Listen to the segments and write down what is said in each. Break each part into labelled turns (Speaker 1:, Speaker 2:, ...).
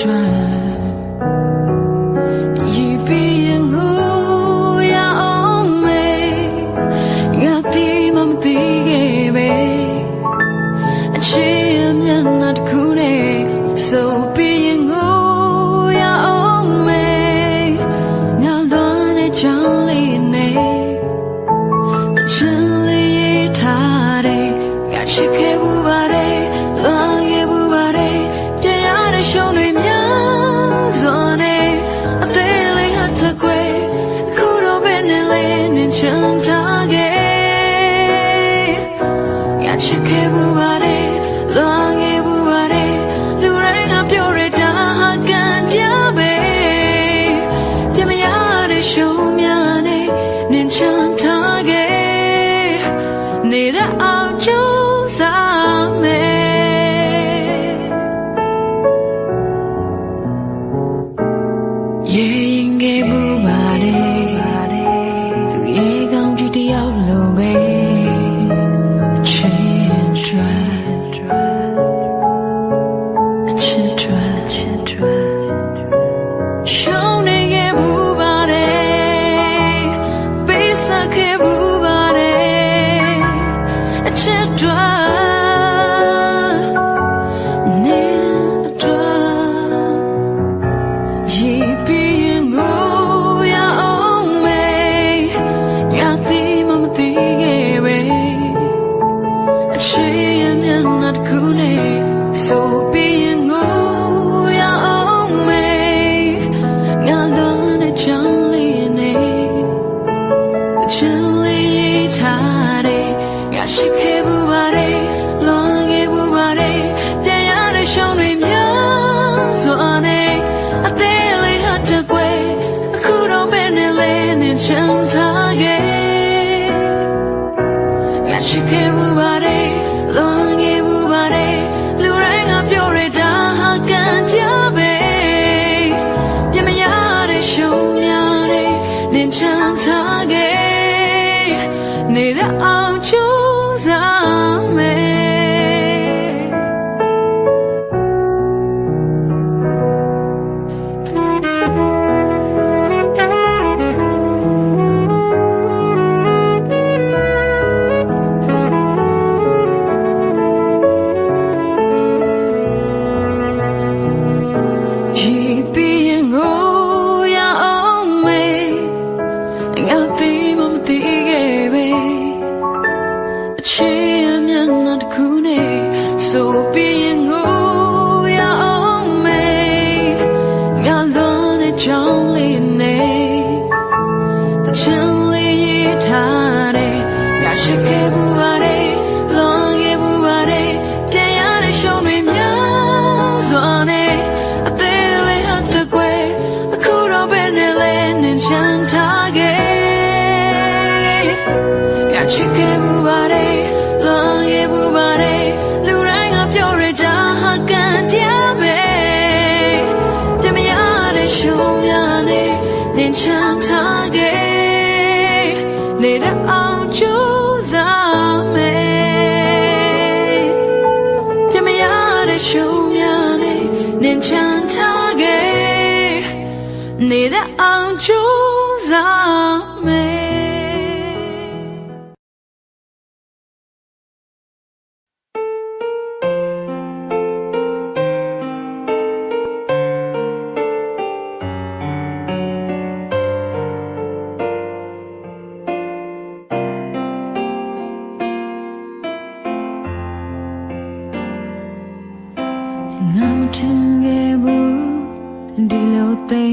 Speaker 1: 转。mari long change ငါမထင်ခဲ့ဘူးဒီလိုသိ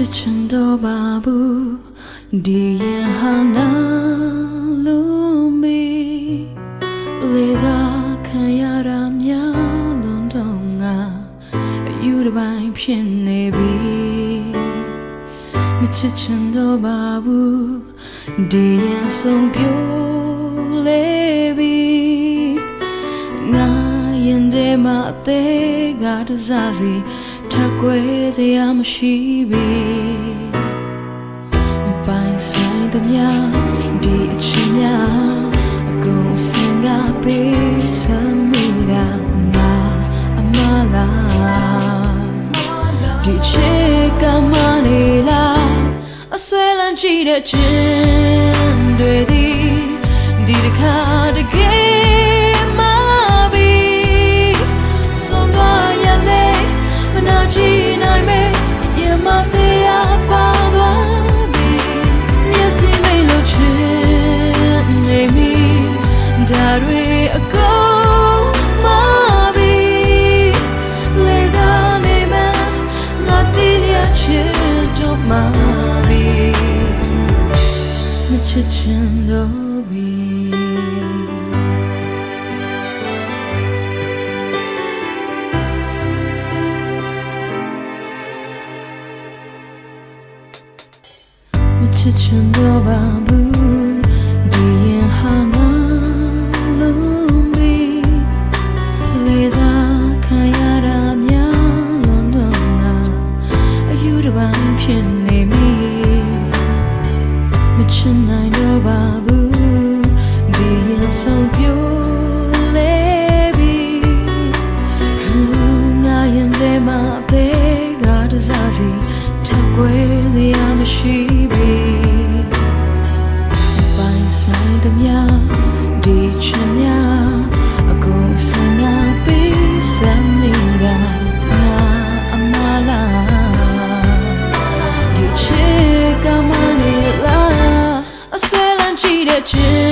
Speaker 1: ချစ်ချင်တော့ပါဘူးဒီရင်ဟာနာလို့မေလေသာခံရတာများလွန်တော့ငါအယူတစ်ပိုင်းဖြစ်နေပြီမချစ်ချင်တော့ပါဘူးဒီရင်ဆုံးပြိုလေပြီငါရင်ထဲမှာအသေးကတစားစီ ထပ်ကွယ်စရာမရှိပြီပိုင်ဆိုင်သမျှဒီအချင်းများအကုန်စင်ကပေးစမ်းမိတာငါအမလားဒီချေကမနေလားအဆွဲလန်းကြည့်တဲ့ခြင်းတွေဒီဒီတစ်ခါတကယ် ฉันเดี๋ยว 只